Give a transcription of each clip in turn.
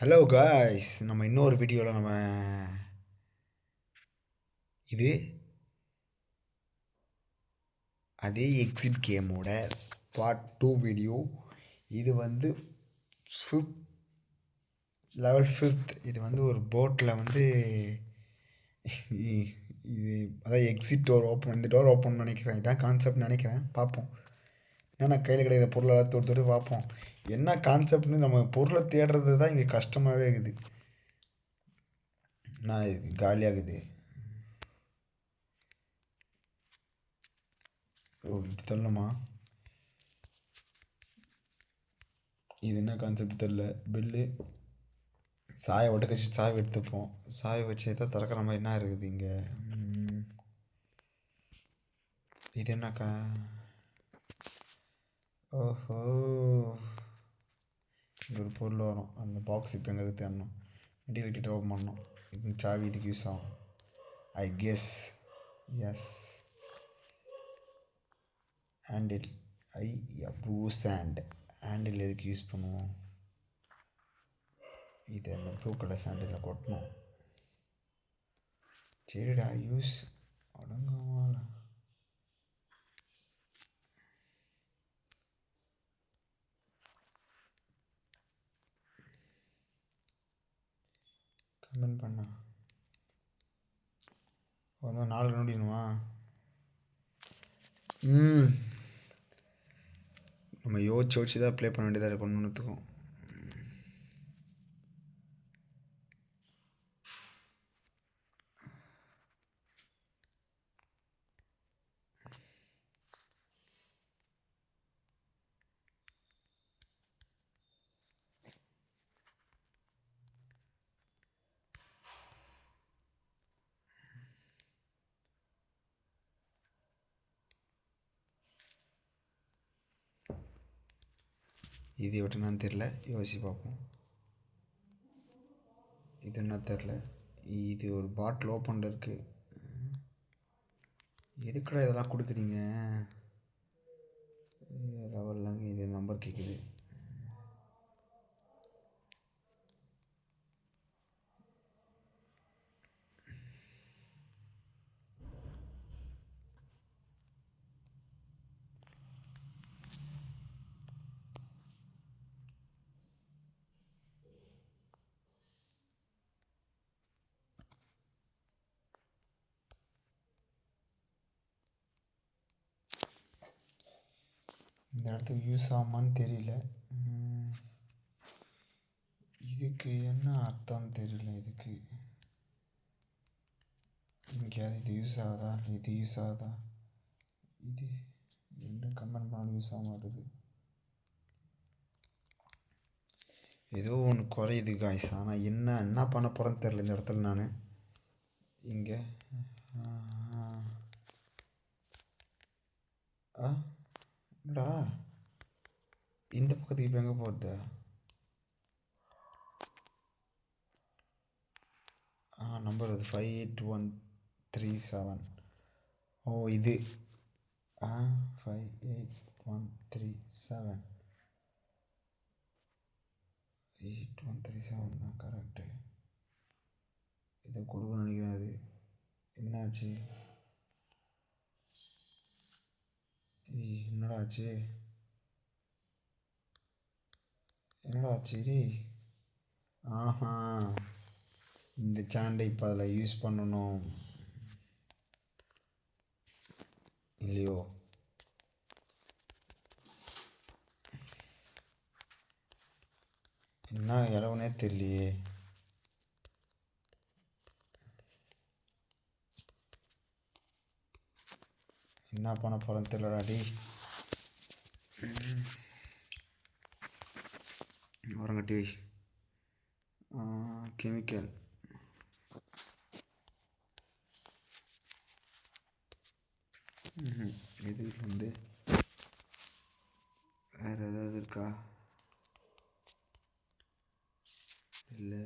Hello guys நம்ம இன்னொரு வீடியோவில் நம்ம இது அதே எக்ஸிட் கேமோட பார்ட் டூ வீடியோ இது வந்து ஃபிஃப்த் லெவல் ஃபிஃப்த் இது வந்து ஒரு போட்டில் வந்து இது அதான் எக்ஸிட் டோர் ஓப்பன் இந்த டோர் ஓப்பன் நினைக்கிறேன். இதான் கான்செப்ட் நினைக்கிறேன். பார்ப்போம். ஏன்னா கையில் கிடைக்கிற பொருளெல்லாம் தொட்டு தொட்டு பார்ப்போம். என்ன கான்செப்ட்னு நம்ம பொருளை தேடுறது தான் இங்கே கஷ்டமாகவே இருக்குது. நான் இது? காலியாகுது ஓ இப்படி தள்ளணுமா? இது என்ன கான்செப்ட் தெரில பில்லு சாயை ஒட்ட கழிச்சு எடுத்துப்போம். சாவி வச்சு தான் திறக்கிற மாதிரி என்ன இருக்குது இங்கே? இது என்னக்கா ஓஹோ. ஒரு பொருள் வரும். அந்த பாக்ஸ் இப்போ எங்கே இருக்குது தேடணும் மெட்டீரியல் கிட்ட ஓப்பன் பண்ணணும். இது சாவி இதுக்கு யூஸ் ஆகும். I guess S handle I blue hand handle எதுக்கு யூஸ் பண்ணுவோம்? இது அந்த ப்ளூ கலர் சாண்டில் கொட்டணும். சரிடா யூஸ் அடங்கமால கமெண்ட் பண்ணா. அதான் நாலு நோண்டினுமா? ம். நம்ம யோசிச்சு யோசிச்சு தான் ப்ளே பண்ண வேண்டியதாக இருக்கும் ஒன்றுத்துக்கும் இது எப்படின்னு தெரில யோசிச்சு பார்ப்போம் இது என்ன தெரில இது ஒரு பாட்டில் ஓப்பனில் இருக்குது எதுக்குடா இதெல்லாம் கொடுக்குறீங்க? லெவல்லாங்க இது நம்பர் கேட்குது இந்த இடத்துக்கு யூஸ் ஆகுமான்னு தெரியல. இதுக்கு என்ன அர்த்தம் தெரியல இதுக்கு. எங்கேயாவது இது யூஸ் ஆகுதா? இது யூஸ் ஆகுதா? இது என்ன கமெண்ட் பண்ணாலும் யூஸ் ஆக மாட்டுது. ஏதோ ஒன்று குறையுது காய்ஸ் ஆனால் என்ன என்ன பண்ண போகிறேன்னு தெரில இந்த இடத்துல நான். இங்கே. ஆ. என்னடா? இந்த பக்கத்துக்கு இப்போ எங்கே போகிறது ஆ நம்பர் அது five eight one three seven ஓ இது. ஆ five eight one three seven eight one three seven தான் கரெக்டு இதை கொடுக்கணும்னு நினைக்கிறேன் அது. என்னாச்சு? என்னடா ஆச்சு? என்னடா ஆச்சு ஆஹா. இந்த சாண்டை இப்போ அதில் யூஸ் பண்ணணும். இல்லையோ. என்ன இளவுனே தெரியலையே. என்ன பண்ண போகிறேன்னு தெரியலடா உரங்கட்டி கெமிக்கல். இது வந்து வேறு ஏதாவது இருக்கா? இல்லை.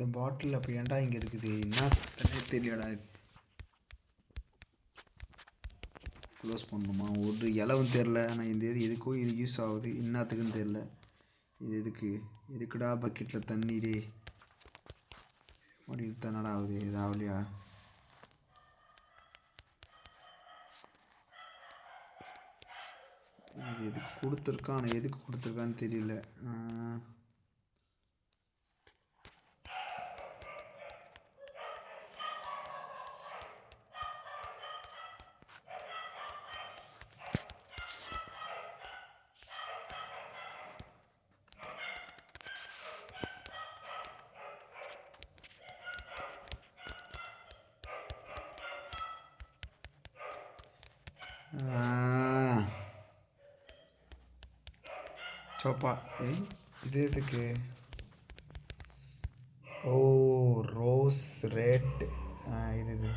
இந்த பாட்டில் அப்போ ஏன்டா இங்கே இருக்குது? என்ன? தானே தெரியலடா க்ளோஸ் பண்ணணுமா? ஒரு இலவும் தெரில ஆனால் இந்த இது எதுக்கோ இது யூஸ் ஆகுது. என்னத்துக்குன்னு தெரில இது எதுக்கு? எதுக்குடா பக்கெட்டில் தண்ணீரே? டே மறுபடியும் ஆகுது. இது ஆகலையா? இது எதுக்கு கொடுத்துருக்கான் ஆனால் எதுக்கு கொடுத்துருக்கான்னு தெரியல. சோப்பா. இது எதுக்கு? ஓ ரோஸ் ரெட். இது இது.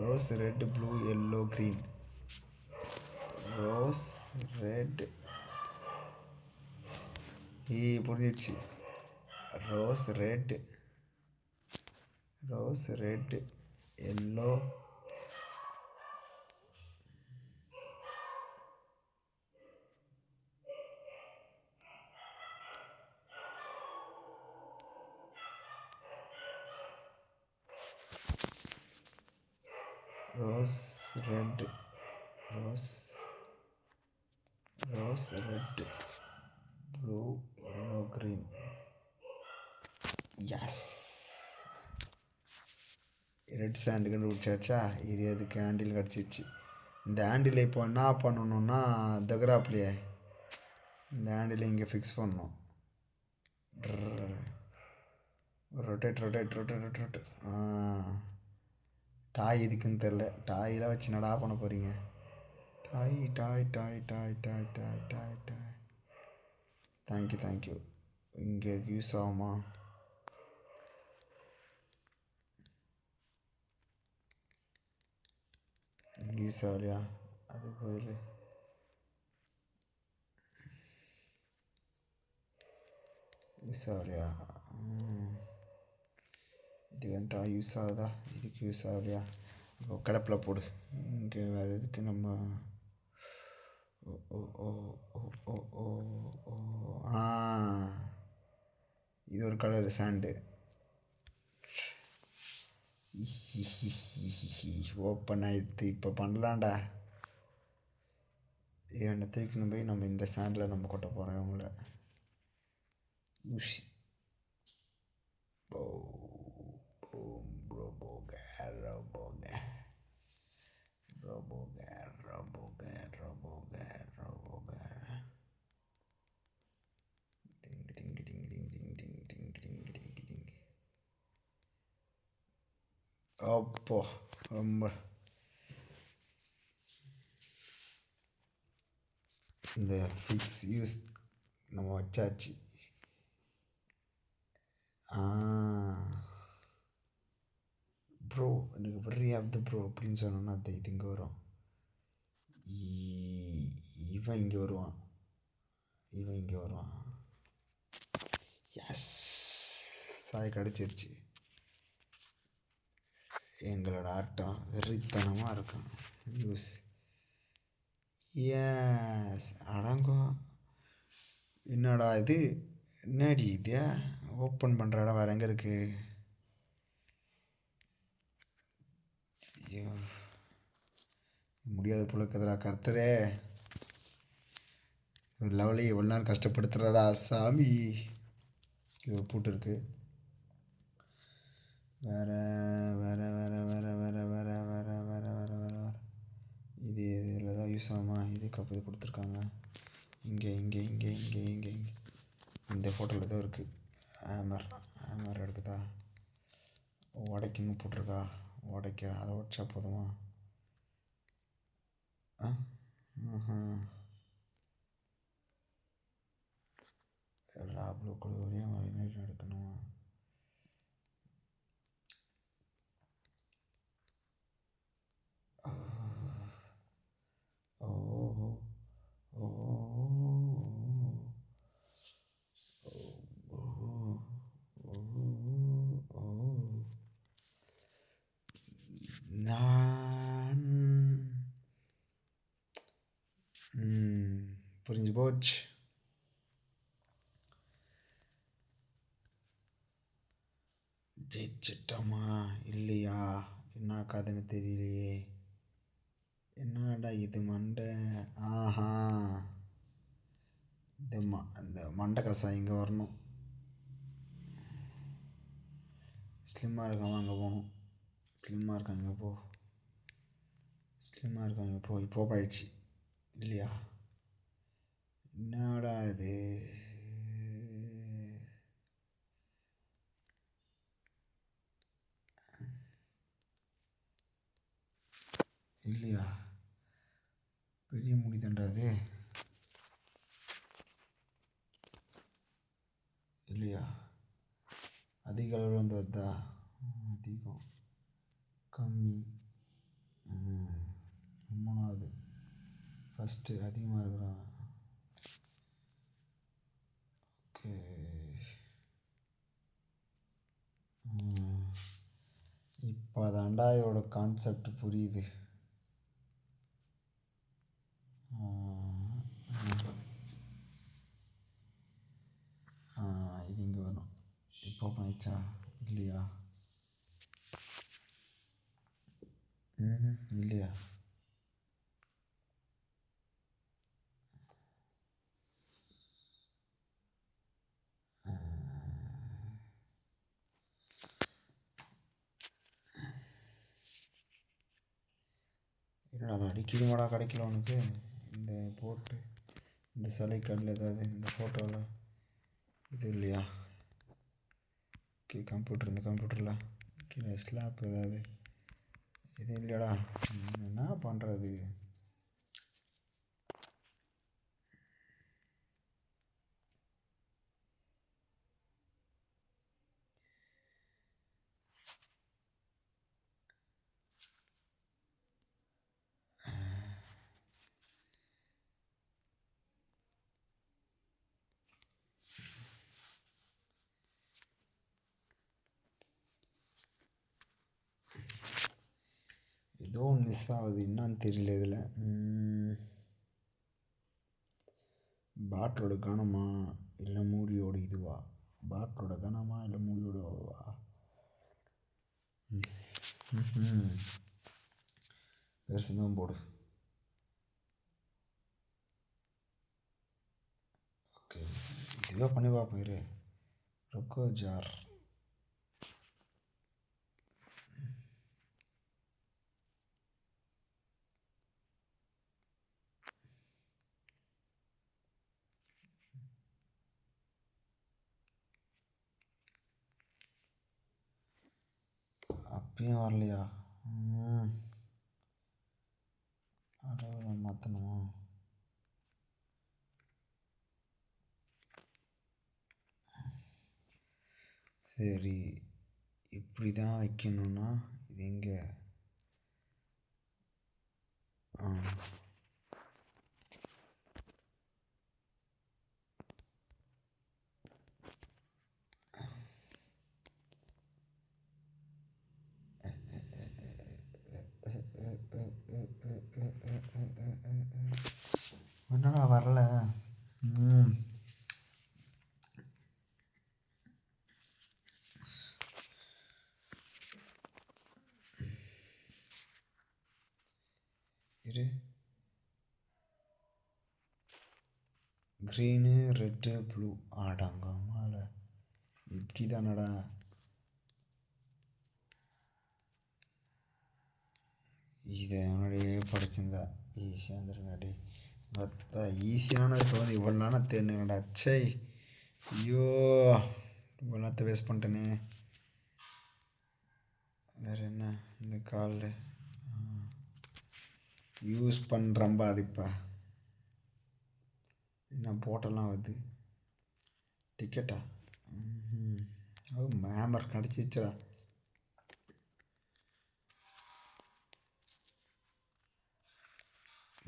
Rose red blue yellow green. Rose red. ஈ புரிஞ்சிச்சு rose red. Rose red yellow rose red rose rose red blue yellow green yes red sand கண்டுபிடிச்சாச்சா இது அதுக்கு ஹேண்டில் கிடச்சிச்சு இந்த ஹேண்டில் இப்போ என்ன பண்ணணும்னா தகராப்லையே இந்த ஹேண்டில் இங்கே ஃபிக்ஸ் பண்ணணும் ரொட்டேட் ரொட்டேட் ரொட்டேட் ரொட்டேட் ஆ டாய் எதுக்குன்னு தெரில. டாயெலாம் வச்சு நடா பண்ண போகிறீங்க toy toy toy toy toy toy toy toy. Thank you thank you இங்கே யூஸ் ஆகுமா? இங்கே யூஸ் ஆகலையா? அதுக்கு பதில். யூஸ் ஆகலையா? ம். இது வந்துட்டா யூஸ் ஆகுதா? இதுக்கு யூஸ் ஆகலையா? இப்போ கிடப்பில் போடு. இங்கே வேறு எதுக்கு நம்ம ஓ ஓ ஓ ஓ ஓ ஓ ஓ. ஆ. இது ஒரு கலர் சாண்டு ஓப்பன் ஆயிடுத்து. இப்போ பண்ணலாம்டா. இவனை தூக்கின்னு போய் நம்ம இந்த சாண்டில் நம்ம கொட்ட போகிறோம் அவங்கள உஷ் ஓ Roboga, Roboga, Roboga, Roboga. Ding, ding, ding, ding, ding, ding, ding, ding, ding, ding. அப்போ ரொம்ப இந்த ஃபிக்ஸ் யூஸ் நம்ம வச்சாச்சு ஆ ப்ரோ எனக்கு வெரி ஆஃப் த ப்ரோ அப்படின்னு சொன்னோன்னா அது இது இங்கே வரும். இவன் இங்கே வருவான். இவன் இங்கே வருவான். எஸ் சாய் கிடச்சிருச்சு. எங்களோட ஆட்டம் வெறித்தனமாக இருக்கும். யூஸ் எஸ் அடங்கோ. என்னடா இது? என்னடி இது? ஓப்பன் பண்ணுற இடம் வேறு எங்கே இருக்குது ஐயோ முடியாத போல இருக்குதுடா கர்த்தரே ஒரு லெவலே எவ்வளோ நேரம் கஷ்டப்படுத்துகிறாடா சாமி இது ஒரு பூட்டு இருக்கு வேற வேற வேற வேற வேற வேற வேற வேற வேற வேற வேற இது இதில் தான் யூஸ் ஆகுமா இதுக்கு அப்போ இது கொடுத்துருக்காங்க இங்கே இங்கே இங்கே இங்கே இங்கே இங்கே இந்த ஃபோட்டோவில் தான் இருக்குது ஹேமர் ஹேமர் எடுக்குதா உடைக்குன்னு போட்டிருக்கா உடைக்கிறேன். அதை உடச்சா போதுமா? ஆ? எல்லா ப்ளூ கலரையும் எடுக்கணுமா ஓ ஓ ஓ புரிஞ்சு போச்சு. ஜெயிச்சிட்டோமா இல்லையா? என்ன கதைன்னு தெரியலையே. என்னடா இது மண்டை? ஆஹா. இந்த ம இந்த மண்டை கசா இங்கே வரணும். ஸ்லிம்மாக இருக்காம அங்கே போகணும். ஸ்லிம்மாக இருக்காங்க போ. ஸ்லிம்மாக இருக்காங்க போ. இப்போ போயிடுச்சு இல்லையா? என்னடா இது? இல்லையா? பெரிய முடி தண்டாது இல்லையா? அதிக அளவில் வந்து வருதா அதிகம். கம்மி. மூணாவது ஃபஸ்ட்டு அதிகமாக இருக்கிறான் ஓகே இப்போ தாண்டா இதோட கான்செப்ட் புரியுது. இது இங்கே வரும். இப்போ ஓப்பன் ஆயிடுச்சா? இல்லையா? ம் இல்லையா? அதை அடிக்கணுமாடா கிடைக்கல உனக்கு இந்த போட்டு இந்த சிலை கல்லில் ஏதாவது இந்த ஃபோட்டோவில் இது இல்லையா? ஓகே கம்ப்யூட்டர் இந்த கம்ப்யூட்டரில் கீழே ஸ்லாப் ஏதாவது. இது இல்லையாடா? என்ன பண்ணுறது ஏதோ மிஸ் ஆகுது என்னான்னு தெரியல இதில். பாட்டிலோட கனமா இல்லை மூடியோட இதுவா? பாட்டிலோட கனமா இல்லை மூடியோட இதுவா? பெருசு தான் போடு. ஓகே. இதுவாக பண்ணி பார்ப்போம் இரு. ரொக்கோ ஜார். அப்பயும் வரலையா? அடவை மாற்றணுமா சரி இப்படி தான் வைக்கணும்னா இது எங்கே? ஆ என்னடா வரல ம் இரு க்ரீனு ரெட்டு ப்ளூ ஆடாங்கம்மால இப்படி தானடா இதை முன்னாடியே படிச்சிருந்தா ஈஸியாக வந்துருக்காடி மற்ற ஈஸியானது தோணி இவ்வளோ நாளாக தேடினடா சை ஐயோ. இவ்வளோ நேரத்தை வேஸ்ட் பண்ணிட்டேனே. வேறு என்ன? இந்த காலில் யூஸ் பண்ணுறம்பா பாதிப்பா என்ன போட்டெல்லாம் வருது? டிக்கெட்டா அது மேமர் கிடச்சிச்சா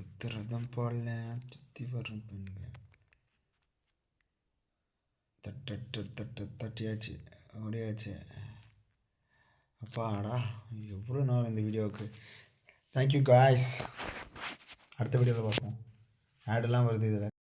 உத்திரதம் போடல சுற்றி வரும் பெண்கள். தட்டு தட்டு தட்டியாச்சு ஓடியாச்சு. அப்பாடா எவ்வளோ நேரம் இந்த வீடியோவுக்கு? தேங்க்யூ காய்ஸ் அடுத்த வீடியோவில் பார்ப்போம். ஆடெல்லாம் வருது இதில்.